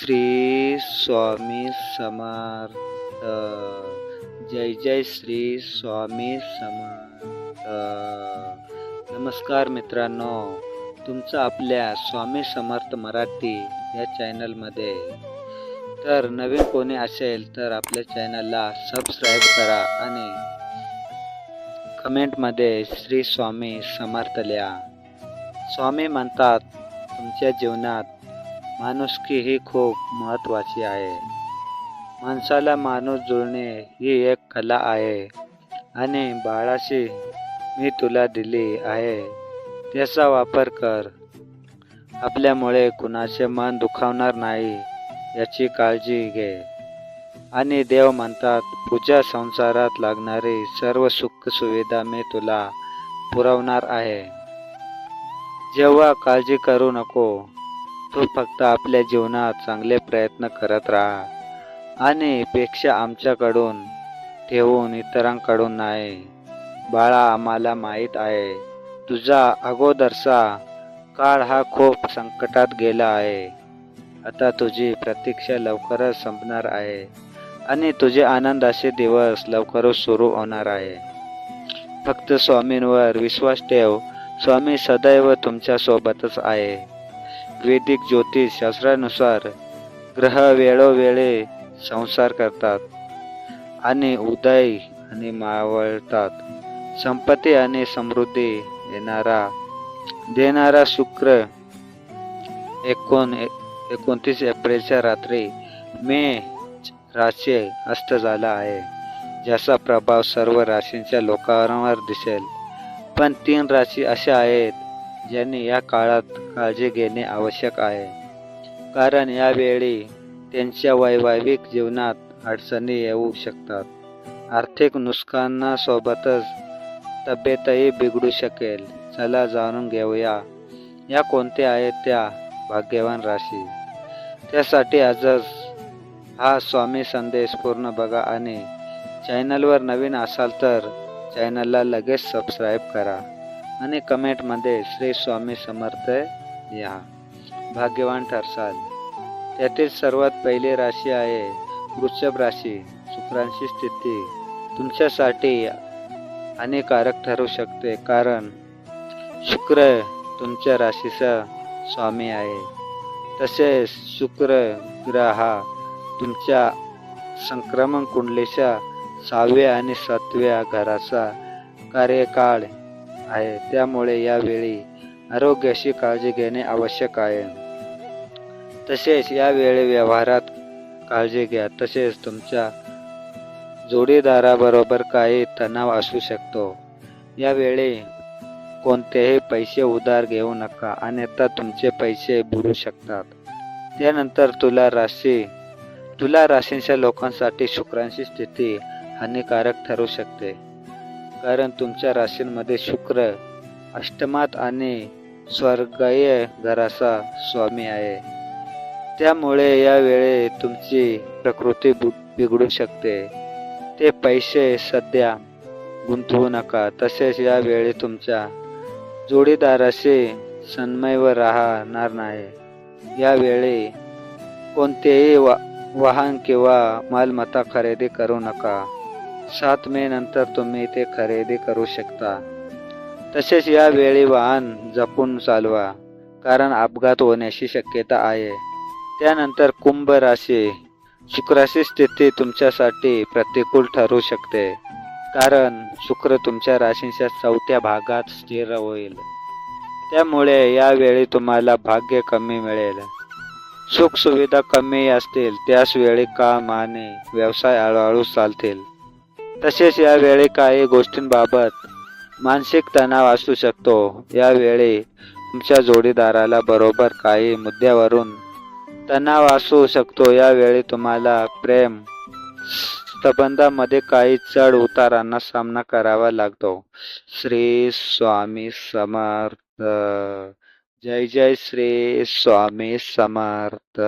श्री स्वामी समर्थ। जय जय श्री स्वामी समर्थ। नमस्कार मित्रांनो तुमचं आपल्या स्वामी समर्थ मराठी या चॅनलमध्ये. तर नवीन कोणी असेल तर आपल्या चॅनलला सबस्क्राईब करा आणि कमेंटमध्ये श्री स्वामी समर्थ लिहा. स्वामी म्हणतात तुमच्या जीवनात माणुसकी ही खूप महत्त्वाची आहे. माणसाला माणूस जुळणे ही एक कला आहे. आणि बाळाशी मी तुला दिली आहे. त्याचा वापर कर. आपल्यामुळे कुणाचे मन दुखावणार नाही याची काळजी घे. आणि देव म्हणतात पूजा संसारात लागणारी सर्व सुख सुविधा मी तुला पुरवणार आहे. जेव्हा काळजी करू नको तू फक्त आपल्या जीवनात चांगले प्रयत्न करत राहा. आणि पेक्षा आमच्याकडून ठेवून इतरांकडून नाही. बाळा आम्हाला माहीत आहे तुझा अगोदरचा काळ हा खूप संकटात गेला आहे. आता तुझी प्रतीक्षा लवकरच संपणार आहे. आणि तुझे आनंदाचे दिवस लवकरच सुरू होणार आहे. फक्त स्वामींवर विश्वास ठेव. स्वामी सदैव तुमच्या सोबतच आहे. वैदिक ज्योतिष शास्त्रानुसार ग्रह वेळोवेळी संसार करतात आणि उदय आणि मावळतात. संपत्ती आणि समृद्धी येणारा देणारा शुक्र एकोण एकोणतीस एप्रिलच्या रात्री मे राशी अस्त झाला आहे ज्याचा प्रभाव सर्व राशींच्या लोकांवर दिसेल. पण तीन राशी अशा आहेत ज्यांनी या काळात काळजी घेणे आवश्यक आहे. कारण यावेळी त्यांच्या वैवाहिक जीवनात अडचणी येऊ शकतात. आर्थिक नुकसानासोबतच तब्येतही बिघडू शकेल. चला जाणून घेऊया. या कोणत्या आहेत त्या भाग्यवान राशी? त्यासाठी आजच हा स्वामी संदेश पूर्ण बघा आणि चॅनलवर नवीन असाल तर चॅनलला लगेच सबस्क्राईब करा. आणि कमेंटमध्ये श्री स्वामी समर्थ लिहा भाग्यवान ठरसाल त्यातील सर्वात पहिली राशी आहे वृषभ राशी शुक्रांची स्थिती तुमच्यासाठी हानिकारक ठरू शकते कारण शुक्र तुमच्या राशीचा स्वामी आहे तसेच शुक्र ग्रह हा तुमच्या संक्रमण कुंडलीच्या सहाव्या आणि सातव्या घराचा कार्यकाळ आहे. त्यामुळे यावेळी आरोग्याची काळजी घेणे आवश्यक आहे. तसेच यावेळी व्यवहारात काळजी घ्या. तसेच तुमच्या जोडीदाराबरोबर काही तणाव असू शकतो. यावेळी कोणतेही पैसे उधार घेऊ नका. अन्यथा तुमचे पैसे बुडू शकतात. त्यानंतर तुला राशी तुला राशींच्या लोकांसाठी शुक्रांची स्थिती हानिकारक ठरू शकते. कारण तुमच्या राशींमध्ये शुक्र अष्टमात आणि स्वर्गीय घराचा स्वामी आहे. त्यामुळे यावेळी तुमची प्रकृती बु- बिघडू शकते. ते पैसे सध्या गुंतवू नका. तसेच यावेळी तुमच्या जोडीदाराशी सन्मयवर राहणार नाही. यावेळी कोणतेही वा वाहन किंवा मालमत्ता खरेदी करू नका. सात मे नंतर तुम्ही ते खरेदी करू शकता. तसेच यावेळी वाहन जपून चालवा कारण अपघात होण्याची शक्यता आहे. त्यानंतर कुंभ राशी शुक्राची स्थिती तुमच्यासाठी प्रतिकूल ठरू शकते कारण शुक्र तुमच्या राशीच्या चौथ्या भागात स्थिर होईल. त्यामुळे यावेळी तुम्हाला भाग्य कमी मिळेल. सुखसुविधा कमी असतील त्याच वेळी काम आणि व्यवसाय हळूहळू चालतील. तसेच यावेळी काही गोष्टींबाबत मानसिक तणाव असू शकतो. यावेळी तुमच्या जोडीदाराला बरोबर काही मुद्द्यावरून तणाव असू शकतो. यावेळी तुम्हाला प्रेम संबंधामध्ये काही चढ उतारांना सामना करावा लागतो. श्री स्वामी समर्थ. जय जय श्री स्वामी समर्थ.